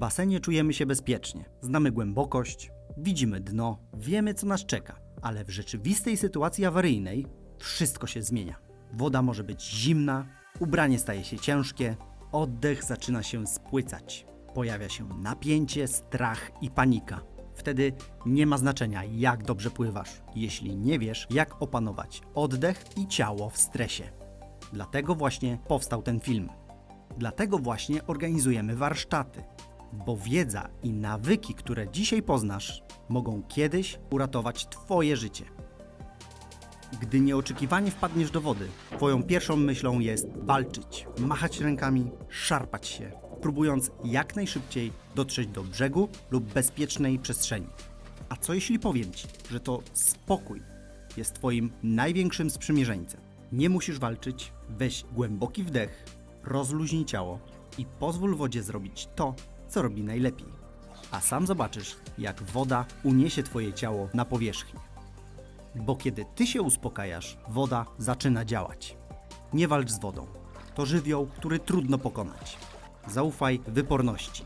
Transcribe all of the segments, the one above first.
basenie czujemy się bezpiecznie, znamy głębokość, widzimy dno, wiemy co nas czeka, ale w rzeczywistej sytuacji awaryjnej wszystko się zmienia. Woda może być zimna, ubranie staje się ciężkie, oddech zaczyna się spłycać. Pojawia się napięcie, strach i panika. Wtedy nie ma znaczenia, jak dobrze pływasz, jeśli nie wiesz, jak opanować oddech i ciało w stresie. Dlatego właśnie powstał ten film. Dlatego właśnie organizujemy warsztaty, bo wiedza i nawyki, które dzisiaj poznasz, mogą kiedyś uratować Twoje życie. Gdy nieoczekiwanie wpadniesz do wody, Twoją pierwszą myślą jest walczyć, machać rękami, szarpać się, próbując jak najszybciej dotrzeć do brzegu lub bezpiecznej przestrzeni. A co jeśli powiem Ci, że to spokój jest Twoim największym sprzymierzeńcem? Nie musisz walczyć, weź głęboki wdech, rozluźnij ciało i pozwól wodzie zrobić to, co robi najlepiej. A sam zobaczysz, jak woda uniesie Twoje ciało na powierzchnię. Bo kiedy ty się uspokajasz, woda zaczyna działać. Nie walcz z wodą. To żywioł, który trudno pokonać. Zaufaj wyporności.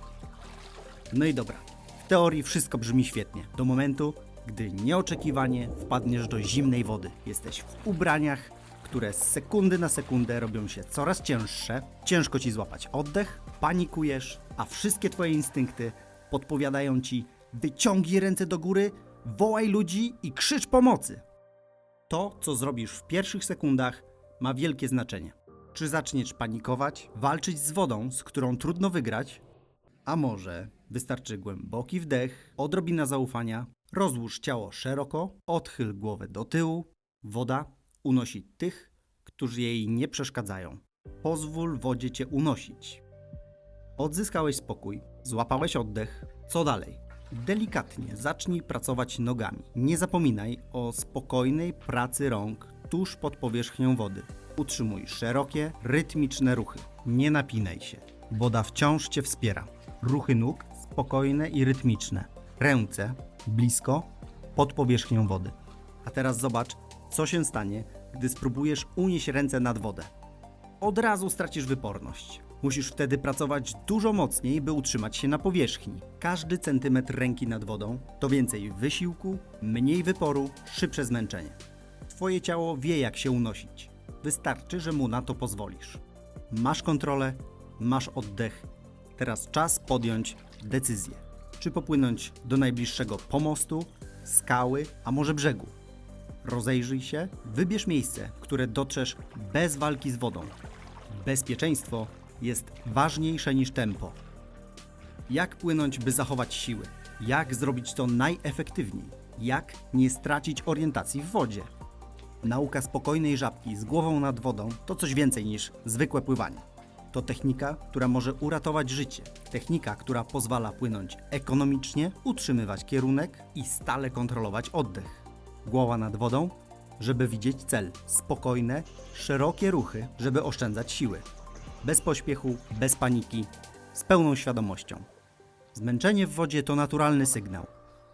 No i dobra. W teorii wszystko brzmi świetnie. Do momentu, gdy nieoczekiwanie wpadniesz do zimnej wody. Jesteś w ubraniach, które z sekundy na sekundę robią się coraz cięższe. Ciężko ci złapać oddech, panikujesz, a wszystkie twoje instynkty podpowiadają ci: wyciągnij ręce do góry, wołaj ludzi i krzycz pomocy. To, co zrobisz w pierwszych sekundach, ma wielkie znaczenie. Czy zaczniesz panikować, walczyć z wodą, z którą trudno wygrać? A może wystarczy głęboki wdech, odrobina zaufania, rozłóż ciało szeroko, odchyl głowę do tyłu. Woda unosi tych, którzy jej nie przeszkadzają. Pozwól wodzie cię unosić. Odzyskałeś spokój, złapałeś oddech. Co dalej? Delikatnie zacznij pracować nogami. Nie zapominaj o spokojnej pracy rąk tuż pod powierzchnią wody. Utrzymuj szerokie, rytmiczne ruchy. Nie napinaj się. Woda wciąż cię wspiera. Ruchy nóg spokojne i rytmiczne. Ręce blisko pod powierzchnią wody. A teraz zobacz, co się stanie, gdy spróbujesz unieść ręce nad wodę od razu stracisz wyporność. Musisz wtedy pracować dużo mocniej, by utrzymać się na powierzchni. Każdy centymetr ręki nad wodą to więcej wysiłku, mniej wyporu, szybsze zmęczenie. Twoje ciało wie, jak się unosić. Wystarczy, że mu na to pozwolisz. Masz kontrolę, masz oddech. Teraz czas podjąć decyzję. Czy popłynąć do najbliższego pomostu, skały, a może brzegu? Rozejrzyj się, wybierz miejsce, w które dotrzesz bez walki z wodą. Bezpieczeństwo jest ważniejsze niż tempo. Jak płynąć, by zachować siły? Jak zrobić to najefektywniej? Jak nie stracić orientacji w wodzie? Nauka spokojnej żabki z głową nad wodą to coś więcej niż zwykłe pływanie. To technika, która może uratować życie. Technika, która pozwala płynąć ekonomicznie, utrzymywać kierunek i stale kontrolować oddech. Głowa nad wodą, żeby widzieć cel. Spokojne, szerokie ruchy, żeby oszczędzać siły. Bez pośpiechu, bez paniki, z pełną świadomością. Zmęczenie w wodzie to naturalny sygnał.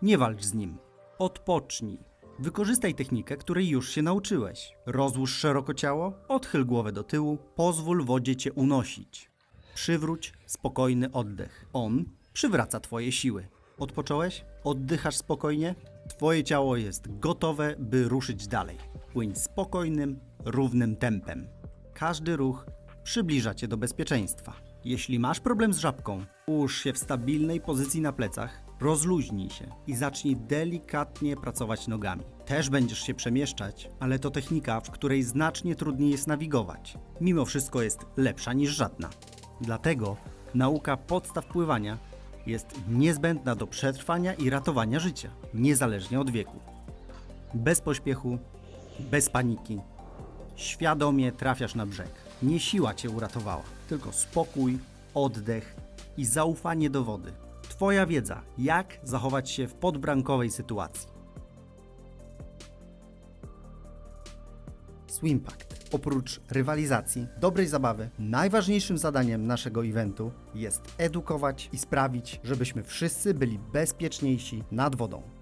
Nie walcz z nim. Odpocznij. Wykorzystaj technikę, której już się nauczyłeś. Rozłóż szeroko ciało, odchyl głowę do tyłu, pozwól wodzie cię unosić. Przywróć spokojny oddech. On przywraca twoje siły. Odpocząłeś? Oddychasz spokojnie? Twoje ciało jest gotowe, by ruszyć dalej. Płyń spokojnym, równym tempem. Każdy ruch przybliża cię do bezpieczeństwa. Jeśli masz problem z żabką, ułóż się w stabilnej pozycji na plecach, rozluźnij się i zacznij delikatnie pracować nogami. Też będziesz się przemieszczać, ale to technika, w której znacznie trudniej jest nawigować. Mimo wszystko jest lepsza niż żadna. Dlatego nauka podstaw pływania jest niezbędna do przetrwania i ratowania życia, niezależnie od wieku. Bez pośpiechu, bez paniki, świadomie trafiasz na brzeg. Nie siła cię uratowała, tylko spokój, oddech i zaufanie do wody. Twoja wiedza, jak zachować się w podbrankowej sytuacji. Swimpact. Oprócz rywalizacji, dobrej zabawy, najważniejszym zadaniem naszego eventu jest edukować i sprawić, żebyśmy wszyscy byli bezpieczniejsi nad wodą.